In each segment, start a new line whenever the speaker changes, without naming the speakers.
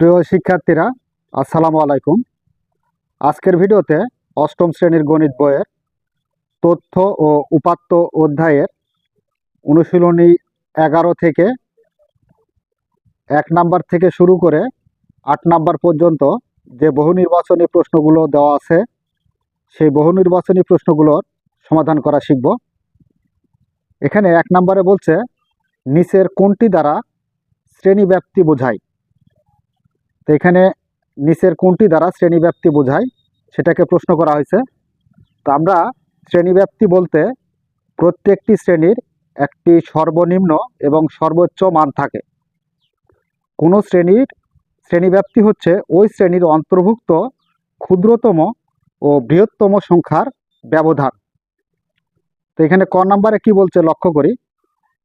প্রিয় শিক্ষার্থীরা, আসসালামু আলাইকুম। আজকের ভিডিওতে অষ্টম শ্রেণির গণিত বইয়ের তথ্য ও উপাত্ত অধ্যায়ের অনুশীলনী এগারো থেকে এক নাম্বার থেকে শুরু করে আট নাম্বার পর্যন্ত যে বহু নির্বাচনী প্রশ্নগুলো দেওয়া আছে, সেই বহু নির্বাচনী প্রশ্নগুলোর সমাধান করা শিখব। এখানে এক নম্বরে বলছে, নিচের কোনটি দ্বারা শ্রেণীব্যাপ্তি বোঝায়? তো এখানে নিচের কোনটি দ্বারা শ্রেণীব্যাপ্তি বোঝায়, সেটাকে প্রশ্ন করা হয়েছে। তো আমরা শ্রেণীব্যাপ্তি বলতে প্রত্যেকটি শ্রেণির একটি সর্বনিম্ন এবং সর্বোচ্চ মান থাকে। কোনো শ্রেণির শ্রেণীব্যাপ্তি হচ্ছে ওই শ্রেণির অন্তর্ভুক্ত ক্ষুদ্রতম ও বৃহত্তম সংখ্যার ব্যবধান। তো এখানে ক নাম্বারে কি বলছে লক্ষ্য করি।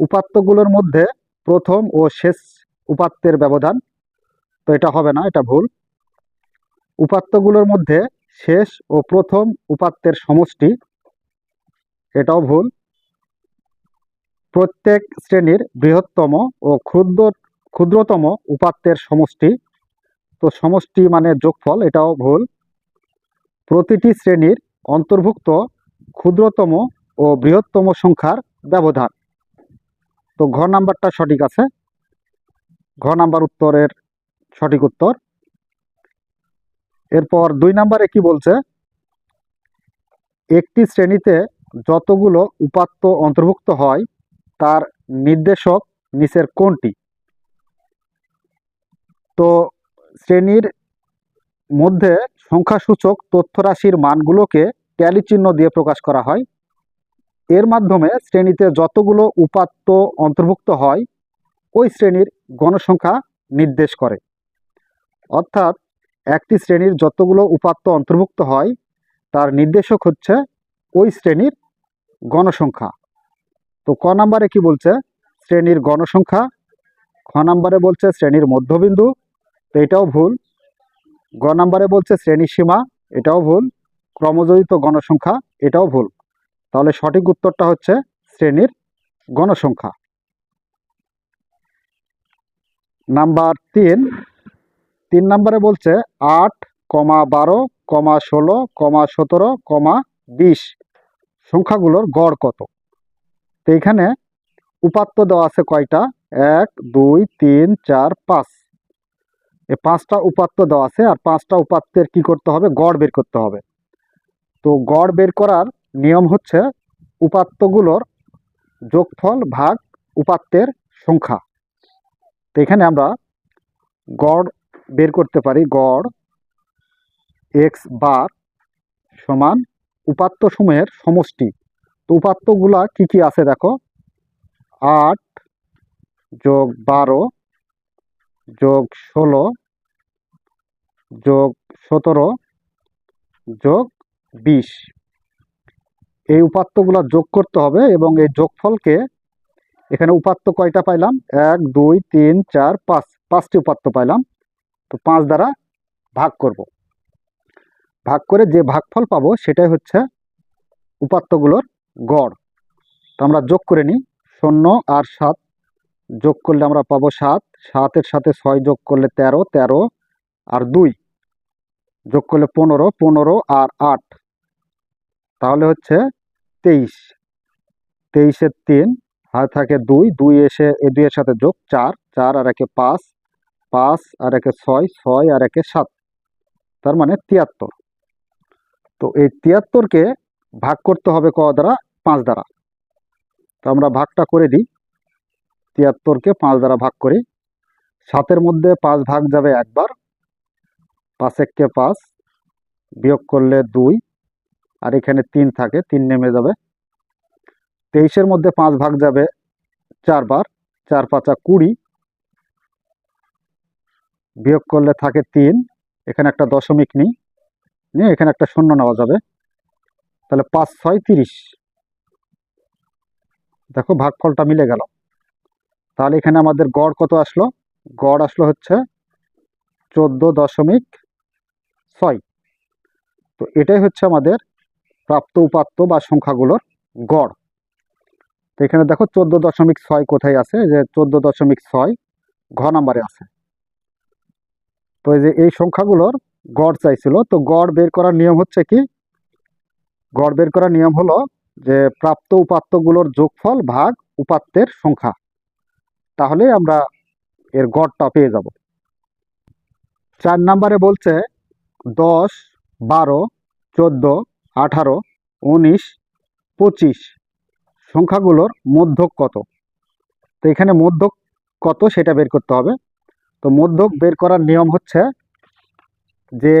উপাত্তগুলোর মধ্যে প্রথম ও শেষ উপাত্তের ব্যবধান। তো এটা হবে না, এটা ভুল। উপাত্তগুলোর মধ্যে শেষ ও প্রথম উপাত্তের সমষ্টি, এটাও ভুল। প্রত্যেক শ্রেণির বৃহত্তম ও ক্ষুদ্র, ক্ষুদ্রতম উপাত্তের সমষ্টি, তো সমষ্টি মানে যোগফল, এটাও ভুল। প্রতিটি শ্রেণির অন্তর্ভুক্ত ক্ষুদ্রতম ও বৃহত্তম সংখ্যার ব্যবধান। তো ঘ নাম্বারটা সঠিক আছে। ঘ নাম্বার উত্তরের সঠিক উত্তর। এরপর দুই নাম্বারে কি বলছে? একটি শ্রেণীতে যতগুলো উপাত্ত অন্তর্ভুক্ত হয়, তার নির্দেশক নিচের কোনটি? তো শ্রেণির মধ্যে সংখ্যাসূচক তথ্যরাশির মানগুলোকে ট্যালি চিহ্ন দিয়ে প্রকাশ করা হয়। এর মাধ্যমে শ্রেণীতে যতগুলো উপাত্ত অন্তর্ভুক্ত হয়, ওই শ্রেণির গণসংখ্যা নির্দেশ করে। অর্থাৎ একটি শ্রেণির যতগুলো উপাত্ত অন্তর্ভুক্ত হয়, তার নির্দেশক হচ্ছে ওই শ্রেণির গণসংখ্যা। তো ক নাম্বারে কি বলছে? শ্রেণির গণসংখ্যা, খ নাম্বারে বলছে শ্রেণির মধ্যবিন্দু, তো এটাও ভুল। গ নাম্বারে বলছে শ্রেণি সীমা, এটাও ভুল। ক্রমজড়িত গণসংখ্যা, এটাও ভুল। তাহলে সঠিক উত্তরটা হচ্ছে শ্রেণির গণসংখ্যা। নাম্বার তিন তিন নম্বরে বলছে আট, কমা বারো, কমা ষোলো, কমা সতেরো, কমা বিশ। সংখ্যাগুলোর গড় কত? তো এখানে উপাত্ত দেওয়া আছে কয়টা? এক, দুই, তিন, চার, পাঁচ। এই পাঁচটা উপাত্ত দেওয়া আছে আর পাঁচটা উপাত্তের কি করতে হবে? গড় বের করতে হবে। তো গড় বের করার নিয়ম হচ্ছে উপাত্তগুলোর যোগফল ভাগ উপাত্তের সংখ্যা। তো এখানে আমরা গড় বের করতে পারি গড় এক্স বার সমান উপাত্ত সমূহের সমষ্টি। তো উপাত্তগুলা কি কি আছে দেখো? আট যোগ বারো যোগ ষোলো যোগ সতেরো যোগ বিশ। এই উপাত্তগুলো যোগ করতে হবে এবং এই যোগফলকে এখানে উপাত্ত কয়টা পাইলাম? এক, দুই, তিন, চার, পাঁচ। পাঁচটি উপাত্ত পাইলাম। তো পাঁচ দ্বারা ভাগ করব। ভাগ করে যে ভাগফল পাবো সেটাই হচ্ছে উপাত্তগুলোর গড়। তো আমরা যোগ করে নিই, শূন্য আর সাত। যোগ করলে আমরা পাবো সাত। সাতের সাথে ছয় যোগ করলে তেরো তেরো আর দুই। যোগ করলে পনেরো পনেরো আর আট। তাহলে হচ্ছে তেইশ। তেইশের তিন আর থাকে দুই। দুই এসে এ দুইয়ের সাথে যোগ চার। চার আর একে পাঁচ। পাঁচ আর একে ছয় ছয় আর একে সাত। তার মানে তিয়াত্তর। তো এই তিয়াত্তরকে ভাগ করতে হবে ক দ্বারা? পাঁচ দ্বারা। তো আমরা ভাগটা করে দিই। তিয়াত্তরকে পাঁচ দ্বারা ভাগ করি। সাতের মধ্যে পাঁচ ভাগ যাবে একবার। পাঁচ এককে পাঁচ বিয়োগ করলে দুই। আর এখানে তিন থাকে, তিন নেমে যাবে। তেইশের মধ্যে পাঁচ ভাগ যাবে চারবার। চার পাঁচা কুড়ি। বিয়োগ করলে থাকে তিন, এখানে একটা দশমিক নিই, নিয়ে এখানে একটা শূন্য নেওয়া যাবে। তাহলে পাঁচ, ছয়, তিরিশ। দেখো ভাগফলটা মিলে গেল। তাহলে এখানে আমাদের গড় কত আসলো? গড় আসলো হচ্ছে চোদ্দ দশমিক ছয়। তো এটাই হচ্ছে আমাদের প্রাপ্ত উপাত্ত বা সংখ্যাগুলোর গড়। তো এখানে দেখো চোদ্দ দশমিক ছয় কোথায় আছে? যে চোদ্দ দশমিক ছয় ঘ নাম্বারে আছে। তো এই যে, এই সংখ্যাগুলোর গড় চাইছিল, তো গড় বের করার নিয়ম হচ্ছে কি? গড় বের করার নিয়ম হলো যে, প্রাপ্ত উপাত্তগুলোর যোগফল ভাগ উপাত্তের সংখ্যা। তাহলে আমরা এর গড়টা পেয়ে যাব। চার নাম্বারে বলছে, দশ, বারো, চোদ্দ, আঠারো, উনিশ, পঁচিশ। সংখ্যাগুলোর মধ্যক কত? তো এখানে মধ্যক কত সেটা বের করতে হবে। তো মধ্যক বের করার নিয়ম হচ্ছে যে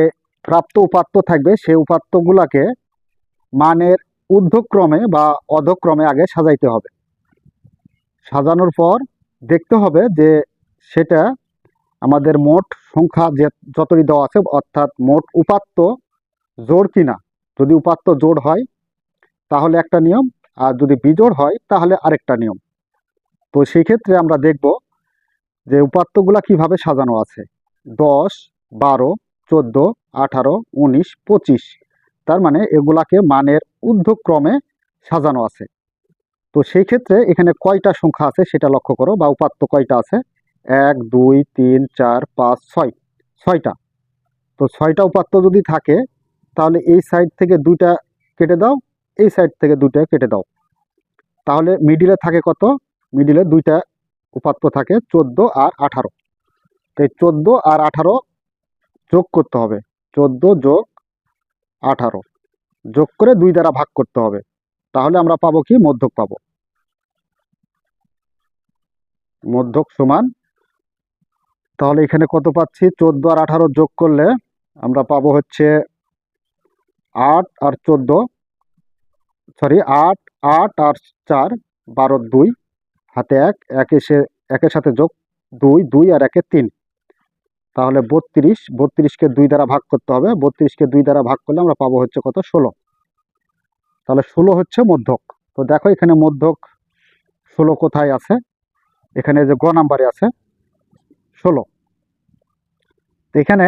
প্রাপ্ত উপাত্ত থাকবে সেই উপাত্তগুলোকে মানের ঊর্ধ্বক্রমে বা অধক্রমে আগে সাজাইতে হবে। সাজানোর পর দেখতে হবে যে সেটা আমাদের মোট সংখ্যা যে যতটি দেওয়া আছে, অর্থাৎ মোট উপাত্ত জোড় কিনা, যদি উপাত্ত জোড় হয় তাহলে একটা নিয়ম, আর যদি বিজোড় হয় তাহলে আরেকটা নিয়ম। তো সেই ক্ষেত্রে আমরা দেখব যে উপাত্তগুলা কীভাবে সাজানো আছে? দশ, বারো, চোদ্দ, আঠারো, উনিশ, পঁচিশ। তার মানে এগুলাকে মানের ঊর্ধ্বক্রমে সাজানো আছে। তো সেই ক্ষেত্রে এখানে কয়টা সংখ্যা আছে সেটা লক্ষ্য করো, বা উপাত্ত কয়টা আছে? এক, দুই, তিন, চার, পাঁচ, ছয়। ছয়টা। তো ছয়টা উপাত্ত যদি থাকে, তাহলে এই সাইড থেকে দুইটা কেটে দাও, এই সাইড থেকে দুইটা কেটে দাও। তাহলে মিডিলে থাকে কত? মিডিলে দুইটা উপাত্ত থাকে চোদ্দ আর আঠারো। তো এই চোদ্দ আর আঠারো যোগ করতে হবে। চোদ্দ যোগ আঠারো। যোগ করে দুই দ্বারা ভাগ করতে হবে। তাহলে আমরা পাবো কি? মধ্যক পাবো। মধ্যক সমান। তাহলে এখানে কত পাচ্ছি? চোদ্দ আর আঠারো যোগ করলে আমরা পাবো হচ্ছে আট আর চোদ্দ। সরি, আট আট আর চার, বারো, দুই। হাতে এক এক একের সাথে যোগ দুই দুই আর একে তিন। তাহলে বত্রিশ, বত্রিশকে দুই দ্বারা ভাগ করতে হবে। বত্রিশকে দুই দ্বারা ভাগ করলে আমরা পাবো হচ্ছে কত? ষোলো। তাহলে ষোলো হচ্ছে মধ্যক। তো দেখো এখানে মধ্যক ষোলো কোথায় আছে? এখানে যে গ নাম্বারে আছে, ষোলো। তো এখানে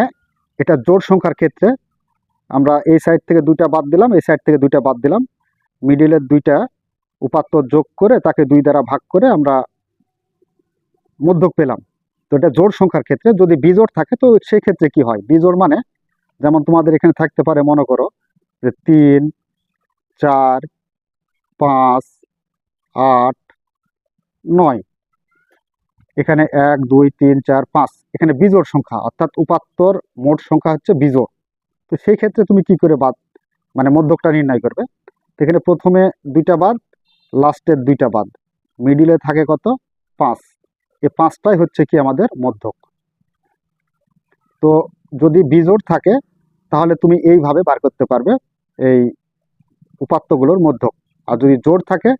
এটা জোড় সংখ্যার ক্ষেত্রে আমরা এই সাইড থেকে দুইটা বাদ দিলাম, এই সাইড থেকে দুইটা বাদ দিলাম। মিডিলের দুইটা উপাত্ত যোগ করে তাকে দুই দ্বারা ভাগ করে আমরা মধ্যক পেলাম। তো এটা জোড় সংখ্যার ক্ষেত্রে যদি বিজোড় থাকে, তো সেই ক্ষেত্রে কি হয়? বিজোড় মানে যেমন তোমাদের এখানে থাকতে পারে, মনে করো যে তিন, চার, পাঁচ, আট, নয়। এখানে এক, দুই, তিন, চার, পাঁচ। এখানে বিজোড় সংখ্যা, অর্থাৎ উপাত্তর মোট সংখ্যা হচ্ছে বিজোড়। তো সেই ক্ষেত্রে তুমি কি করে বাদ মানে মধ্যকটা নির্ণয় করবে? এখানে প্রথমে দুইটা বাদ লাস্টের দুইটা বাদ। মিডিলে থাকে কত? পাঁচ। এই পাঁচটাই হচ্ছে কি আমাদের মধ্যক। তো যদি বিজোড় থাকে, তাহলে তুমি এইভাবে বার করতে পারবে এই উপাত্তগুলোর মধ্যক। আর যদি জোড় থাকে,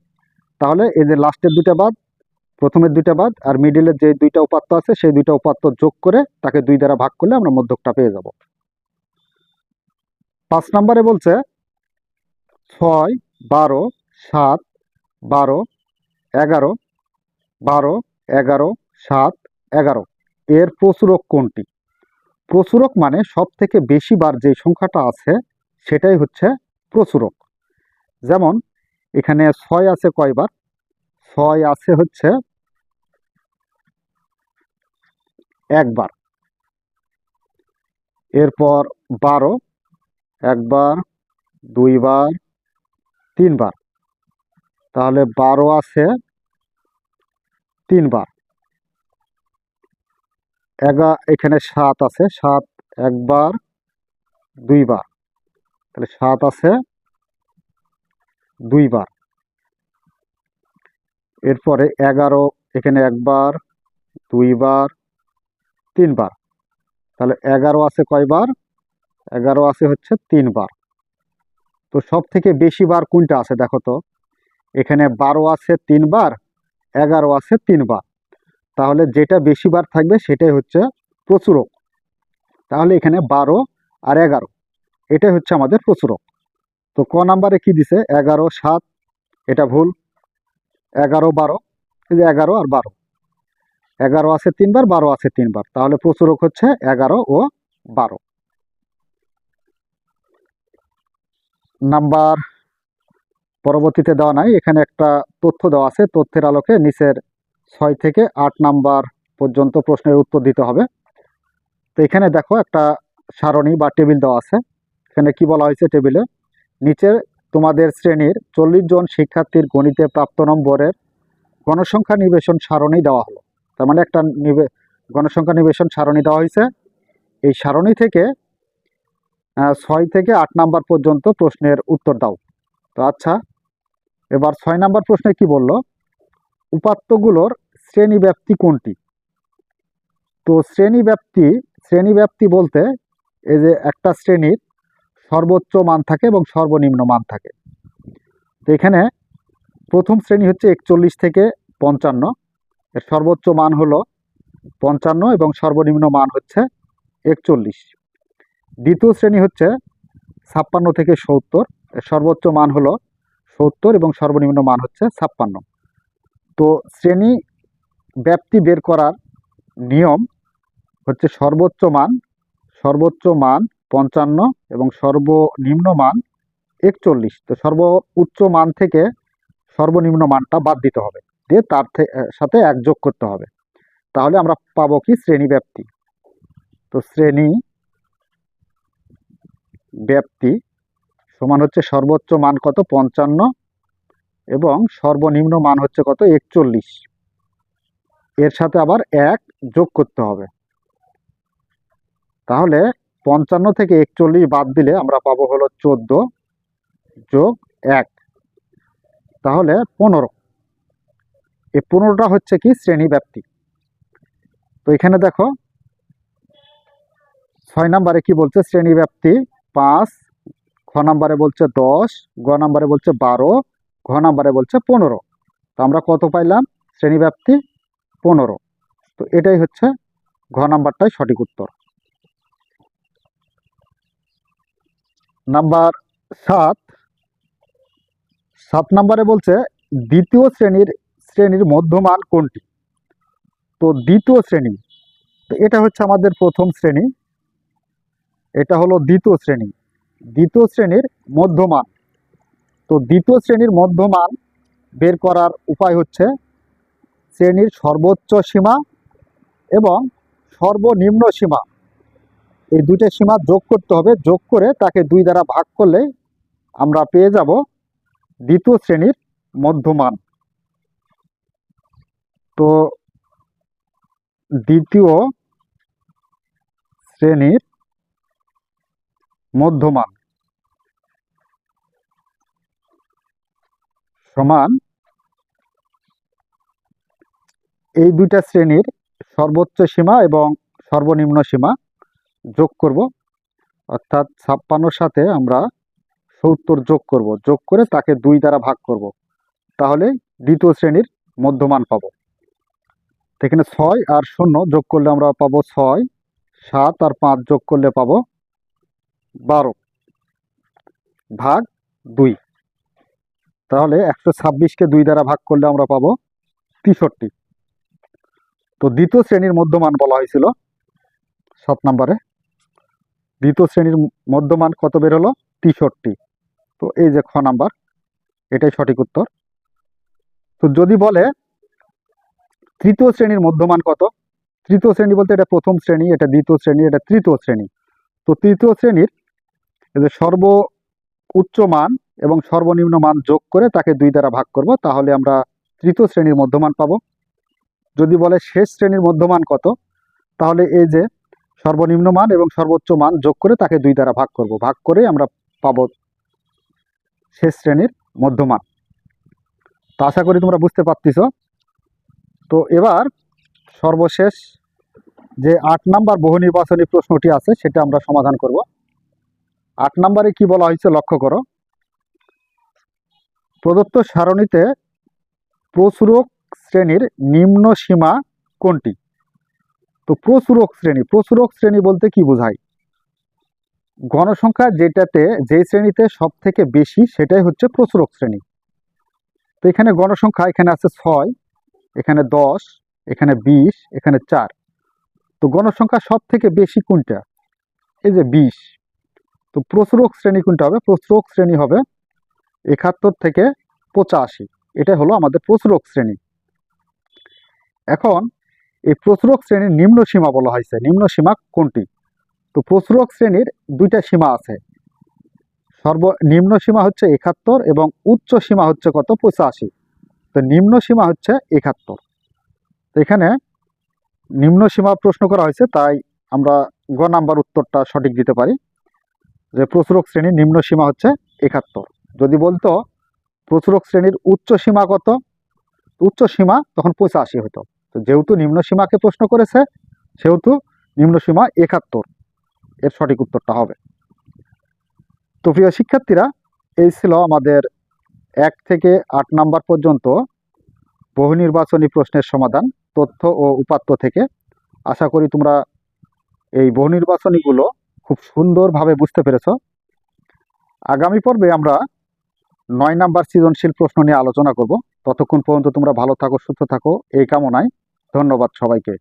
তাহলে এই যে লাস্টের দুইটা বাদ, প্রথমের দুইটা বাদ আর মিডিলের যে দুইটা উপাত্ত আছে, সেই দুইটা উপাত্ত যোগ করে তাকে দুই দ্বারা ভাগ করলে আমরা মধ্যকটা পেয়ে যাব। পাঁচ নম্বরে বলছে, ছয়, বারো, সাত বারো, এগারো বারো, এগারো, সাত, এগারো। এর প্রচুরক কোনটি? প্রচুরক মানে সব থেকে বেশি বার যে সংখ্যাটা আছে, সেটাই হচ্ছে প্রচুরক। যেমন, এখানে ছয় আছে কয়বার? ছয় আছে হচ্ছে একবার। এরপর বারো, একবার, দুইবার, তিনবার। তাহলে বারো আছে তিনবার। এগা, এখানে সাত আছে, সাত একবার, দুইবার। তাহলে সাত আছে, দুইবার। এরপরে এগারো, এখানে একবার, দুইবার, তিনবার। তাহলে এগারো আছে কয়বার? এগারো আছে হচ্ছে তিনবার। তো সব থেকে বেশি বার কোনটা আছে দেখো তো? এখানে বারো আছে তিনবার, এগারো আছে তিনবার। তাহলে যেটা বেশি বার থাকবে সেটাই হচ্ছে প্রচুরক। তাহলে এখানে বারো আর এগারো, এটাই হচ্ছে আমাদের প্রচুরক। তো ক নাম্বারে কি দিছে? এগারো, সাত, এটা ভুল। এগারো, বারো, এই যে এগারো আর বারো। এগারো আছে তিনবার, বারো আছে তিনবার। তাহলে প্রচুরক হচ্ছে এগারো ও বারো। নাম্বার পরবর্তীতে দেওয়া নাই। এখানে একটা তথ্য দেওয়া আছে। তথ্যের আলোকে নিচের ছয় থেকে আট নাম্বার পর্যন্ত প্রশ্নের উত্তর দিতে হবে। তো এখানে দেখো একটা সারণী বা টেবিল দেওয়া আছে। এখানে কি বলা হয়েছে টেবিলে? নিচে তোমাদের শ্রেণির চল্লিশ জন শিক্ষার্থীর গণিতে প্রাপ্ত নম্বরের গণসংখ্যা নিবেশন সারণী দেওয়া হলো। তার মানে একটা নিবে গণসংখ্যা নিবেশন সারণী দেওয়া হয়েছে। এই সারণী থেকে ছয় থেকে আট নাম্বার পর্যন্ত প্রশ্নের উত্তর দাও। তো আচ্ছা এবার ছয় নাম্বার প্রশ্নে কি বলল? উপাত্তগুলোর শ্রেণি ব্যাপ্তি কোনটি? তো শ্রেণি ব্যাপ্তি শ্রেণি ব্যাপ্তি বলতে এই যে একটা শ্রেণির সর্বোচ্চ মান থাকে এবং সর্বনিম্ন মান থাকে। তো এখানে প্রথম শ্রেণি হচ্ছে একচল্লিশ থেকে পঞ্চান্ন। এর সর্বোচ্চ মান হলো পঞ্চান্ন এবং সর্বনিম্ন মান হচ্ছে একচল্লিশ। দ্বিতীয় শ্রেণি হচ্ছে ছাপ্পান্ন থেকে সত্তর। এর সর্বোচ্চ মান হলো সত্তর এবং সর্বনিম্ন মান হচ্ছে ছাপ্পান্ন। তো শ্রেণি ব্যাপ্তি বের করার নিয়ম হচ্ছে সর্বোচ্চ মান সর্বোচ্চ মান পঞ্চান্ন এবং সর্বনিম্ন মান একচল্লিশ। তো সর্ব উচ্চ মান থেকে সর্বনিম্ন মানটা বাদ দিতে হবে। দিয়ে তার সাথে এক যোগ করতে হবে। তাহলে আমরা পাবো কি? শ্রেণি ব্যাপ্তি। তো শ্রেণি ব্যাপ্তি সমান হচ্ছে সর্বোচ্চ মান কত? পঞ্চান্ন। এবং সর্বনিম্ন মান হচ্ছে কত? একচল্লিশ। এর সাথে আবার এক যোগ করতে হবে। তাহলে পঞ্চান্ন থেকে একচল্লিশ বাদ দিলে আমরা পাবো হলো চোদ্দ যোগ এক। তাহলে পনেরো। এই পনেরোটা হচ্ছে কি? শ্রেণি ব্যাপ্তি তো এখানে দেখো, ছয় নম্বরে কি বলছে? শ্রেণি ব্যাপ্তি পাঁচ খ নাম্বারে বলছে দশ, গ নাম্বারে বলছে বারো, ঘ নাম্বারে বলছে পনেরো। তো আমরা কত পাইলাম? শ্রেণীব্যাপ্তি পনেরো। তো এটাই হচ্ছে ঘ নাম্বারটাই সঠিক উত্তর। নাম্বার সাত। সাত নাম্বারে বলছে দ্বিতীয় শ্রেণির শ্রেণির মধ্যমান কোনটি? তো দ্বিতীয় শ্রেণি। তো এটা হচ্ছে আমাদের প্রথম শ্রেণি। এটা হলো দ্বিতীয় শ্রেণি। দ্বিতীয় শ্রেণির মধ্যমান। তো দ্বিতীয় শ্রেণির মধ্যমান বের করার উপায় হচ্ছে শ্রেণির সর্বোচ্চ সীমা এবং সর্বনিম্ন সীমা। এই দুইটা সীমা যোগ করতে হবে, যোগ করে তাকে দুই দ্বারা ভাগ করলে আমরা পেয়ে যাব দ্বিতীয় শ্রেণির মধ্যমান। তো দ্বিতীয় শ্রেণির মধ্যমান সমান এই দুইটা শ্রেণির সর্বোচ্চ সীমা এবং সর্বনিম্ন সীমা যোগ করব। অর্থাৎ ছাপ্পান্নর সাথে আমরা সত্তর যোগ করব। যোগ করে তাকে দুই দ্বারা ভাগ করব। তাহলে দ্বিতীয় শ্রেণির মধ্যমান পাবো। এখানে ছয় আর শূন্য যোগ করলে আমরা পাবো ছয়, সাত আর পাঁচ যোগ করলে পাবো বারো ভাগ দুই। তাহলে একশো ছাব্বিশকে দুই দ্বারা ভাগ করলে আমরা পাবো তেষট্টি। তো দ্বিতীয় শ্রেণির মধ্যমান বলা হয়েছিল সাত নম্বরে। দ্বিতীয় শ্রেণির মধ্যমান কত বের হলো? তেষট্টি। তো এই যে খ নাম্বার, এটাই সঠিক উত্তর। তো যদি বলে তৃতীয় শ্রেণির মধ্যমান কত? তৃতীয় শ্রেণি বলতে এটা প্রথম শ্রেণি, এটা দ্বিতীয় শ্রেণি, এটা তৃতীয় শ্রেণি। তো তৃতীয় শ্রেণির যে সর্ব উচ্চ মান এবং সর্বনিম্ন মান যোগ করে তাকে দুই দ্বারা ভাগ করব, তাহলে আমরা তৃতীয় শ্রেণির মধ্যমান পাব। যদি বলে শেষ শ্রেণির মধ্যমান কত, তাহলে এই যে সর্বনিম্ন মান এবং সর্বোচ্চ মান যোগ করে তাকে দুই দ্বারা ভাগ করব। ভাগ করে আমরা পাবো শেষ শ্রেণির মধ্যমান। তো আশা করি তোমরা বুঝতে পারতেছ। তো এবার সর্বশেষ যে আট নাম্বার বহু নির্বাচনী প্রশ্নটি আছে, সেটা আমরা সমাধান করব। আট নম্বরে কি বলা হয়েছে লক্ষ্য করো। প্রদত্ত সারণীতে প্রচুরক শ্রেণির নিম্ন সীমা কোনটি? তো প্রচুরক শ্রেণি প্রচুরক শ্রেণি বলতে কি বোঝায়? গণসংখ্যা যেটাতে যে শ্রেণীতে সব থেকে বেশি সেটাই হচ্ছে প্রচুরক শ্রেণি। তো এখানে গণসংখ্যা এখানে আছে ছয়, এখানে দশ, এখানে বিশ, এখানে চার। তো গণসংখ্যা সব থেকে বেশি কোনটা? এই যে বিশ। তো প্রচুরক শ্রেণি কোনটা হবে? প্রচুরক শ্রেণি হবে একাত্তর থেকে পঁচাশি। এটা হলো আমাদের প্রচুরক শ্রেণি। এখন এই প্রচুরক শ্রেণির নিম্ন সীমা বলা হয়েছে। নিম্ন সীমা কোনটি? তো প্রচুরক শ্রেণির দুইটা সীমা আছে। সর্বনিম্ন সীমা হচ্ছে একাত্তর এবং উচ্চ সীমা হচ্ছে কত? পঁচাশি। তো নিম্ন সীমা হচ্ছে একাত্তর। তো এখানে নিম্ন সীমা প্রশ্ন করা হয়েছে, তাই আমরা গ নাম্বার উত্তরটা সঠিক দিতে পারি। যে প্রচুরক শ্রেণির নিম্ন সীমা হচ্ছে একাত্তর। যদি বলতো প্রচুরক শ্রেণির উচ্চ সীমা কত? উচ্চ সীমা তখন পঁচাশি হতো। তো যেহেতু নিম্ন সীমাকে প্রশ্ন করেছে, সেহেতু নিম্ন সীমা একাত্তর। এর সঠিক উত্তরটা হবে। তো প্রিয় শিক্ষার্থীরা, এই ছিল আমাদের এক থেকে আট নাম্বার পর্যন্ত বহু নির্বাচনী প্রশ্নের সমাধান, তথ্য ও উপাত্ত থেকে। আশা করি তোমরা এই বহু নির্বাচনীগুলো খুব সুন্দরভাবে বুঝতে পেরেছ। আগামী পর্বে আমরা নয় নাম্বার সৃজনশীল প্রশ্ন নিয়ে আলোচনা করব। ততক্ষণ পর্যন্ত তোমরা ভালো থাকো, সুস্থ থাকো, এই কামনায় ধন্যবাদ সবাইকে।